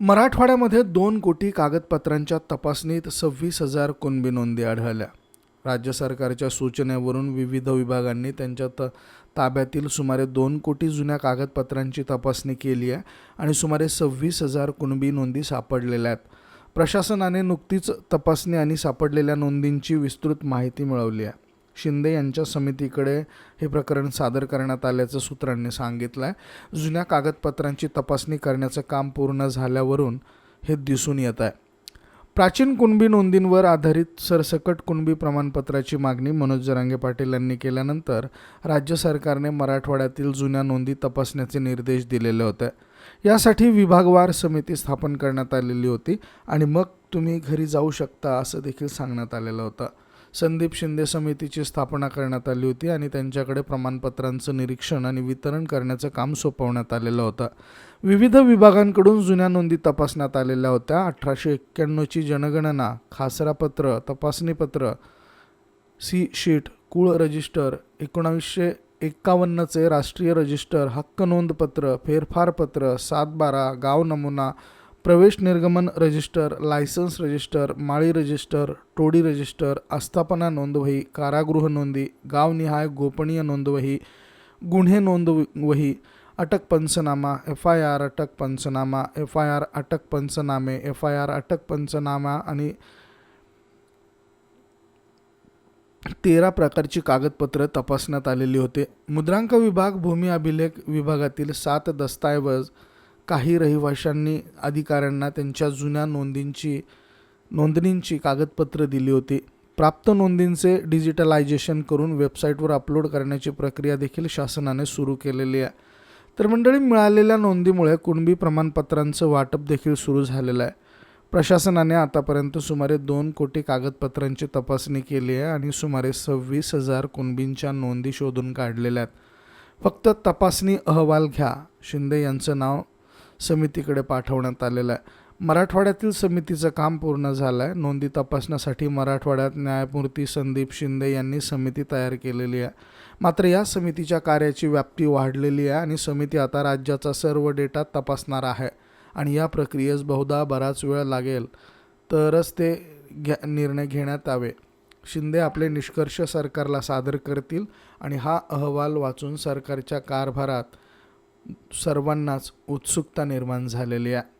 मराठवाड्यामध्ये दोन कोटी कागदपत्रांच्या तपासणीत सव्वीस हजार कुणबी नोंदी आढळल्या. राज्य सरकारच्या सूचनेवरून विविध विभागांनी त्यांच्या त ताब्यातील सुमारे दोन कोटी जुन्या कागदपत्रांची तपासणी केली आहे आणि सुमारे सव्वीस हजार कुणबी नोंदी सापडलेल्या आहेत. प्रशासनाने नुकतीच तपासणी आणि सापडलेल्या नोंदींची विस्तृत माहिती मिळवली आहे. शिंदे यांच्या समितीकडे हे प्रकरण सादर करण्यात आल्याचं सूत्रांनी सांगितलं आहे जुन्या कागदपत्रांची तपासणी करण्याचं काम पूर्ण झाल्यावरून हे दिसून येत आहे प्राचीन कुणबी नोंदींवर आधारित सरसकट कुणबी प्रमाणपत्राची मागणी मनोज जरांगे पाटील यांनी केल्यानंतर राज्य सरकारने मराठवाड्यातील जुन्या नोंदी तपासण्याचे निर्देश दिलेले होते. यासाठी विभागवार समिती स्थापन करण्यात आलेली होती आणि मग तुम्ही घरी जाऊ शकता असं देखील सांगण्यात आलेलं होतं. संदीप शिंदे समितीची स्थापना करण्यात आली होती आणि त्यांच्याकडे प्रमाणपत्रांचं निरीक्षण आणि वितरण करण्याचं काम सोपवण्यात आलेलं होतं. विविध विभागांकडून जुन्या नोंदी तपासण्यात आलेल्या होत्या. अठराशे एक्क्याण्णवची जनगणना खासरापत्र तपासणीपत्र सी शीट कुळ रजिस्टर एकोणावीसशे एक्कावन्नचे राष्ट्रीय रजिस्टर हक्क नोंदपत्र फेरफारपत्र सातबारा गाव नमुना प्रवेश निर्गमन रजिस्टर लायसन्स रजिस्टर माळी रजिस्टर टोडी रजिस्टर आस्थापना नोंदवही कारागृह नोंदी गावनिहाय गोपनीय नोंदवही गुन्हे नोंदवही अटक पंचनामा एफ आय आर अटक पंचनामा एफ आय आर अटक पंचनामे एफ आय आर अटक पंचनामा आणि तेरा प्रकारची कागदपत्र तपासण्यात आलेली होते. मुद्रांक विभाग भूमी अभिलेख विभागातील सात दस्तऐवज काही रहिवाशांनी अधिकाऱ्यांना त्यांच्या जुन्या नोंदींची नोंदणींची कागदपत्र दिली होती. प्राप्त नोंदींचे डिजिटलायझेशन करून वेबसाईटवर अपलोड करण्याची प्रक्रिया देखील शासनाने सुरू केलेली आहे. तर मंडळी मिळालेल्या नोंदीमुळे कुणबी प्रमाणपत्रांचं वाटप देखील सुरू झालेलं आहे. प्रशासनाने आतापर्यंत सुमारे दोन कोटी कागदपत्रांची तपासणी केली आहे आणि सुमारे सव्वीस हजार कुणबींच्या नोंदी शोधून काढलेल्या आहेत. फक्त तपासणी अहवाल घ्या. शिंदे यांचं नाव समितीकडे पाठवण्यात आलेलं आहे. मराठवाड्यातील समितीचं काम पूर्ण झालं आहे. नोंदी तपासण्यासाठी मराठवाड्यात न्यायमूर्ती संदीप शिंदे यांनी समिती तयार केलेली आहे. मात्र या समितीच्या कार्याची व्याप्ती वाढलेली आहे आणि समिती आता राज्याचा सर्व डेटा तपासणार आहे आणि या प्रक्रियेस बहुधा बराच वेळ लागेल तरच ते घ्या निर्णय घेण्यात यावे. शिंदे आपले निष्कर्ष सरकारला सादर करतील आणि हा अहवाल वाचून सरकारच्या कारभारात सर्वांनाच उत्सुकता निर्माण झालेली आहे.